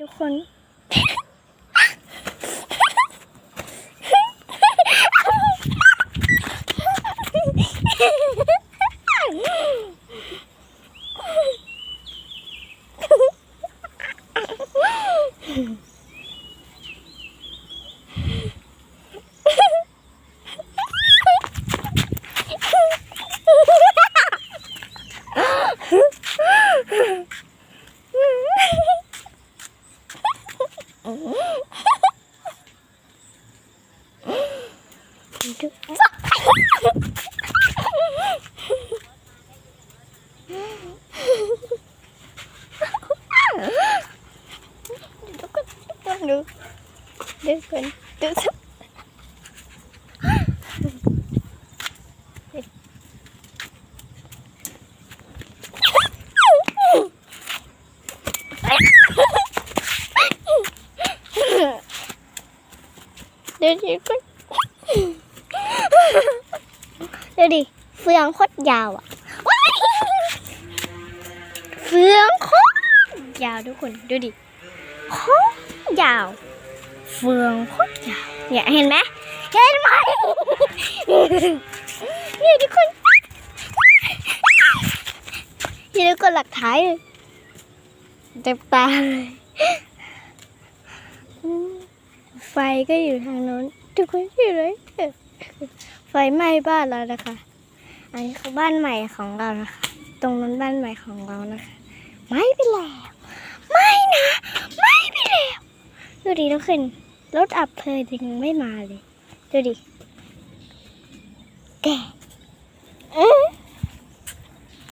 ทุกคนทุ กคนทุกคน ดูดูคนดูสิดูดิคนดูดิเฟืองโคตรยาวอะเฟืองโคตรยาวทุกคนดูดิโคตรยาว เฟืองโคตรยาวเนี่ยเห็นไหมเห็นไหมนี่ทุกคนนี่ทุกคนหลักท้ายเลยเต็มตาเลย ไฟก็อยู่ทางโน้นทุกคนอยู่เลยไฟไหม้บ้านเรานะคะ อันนี้คือบ้านใหม่ของเรานะคะ ตรงนั้นบ้านใหม่ของเรานะคะไหม้ไปแล้วไม่นะไม่ไปแล้วดูดิทุกคนรถอับเพลิงยังไม่มาเลยดูดิแกเอ๊ะ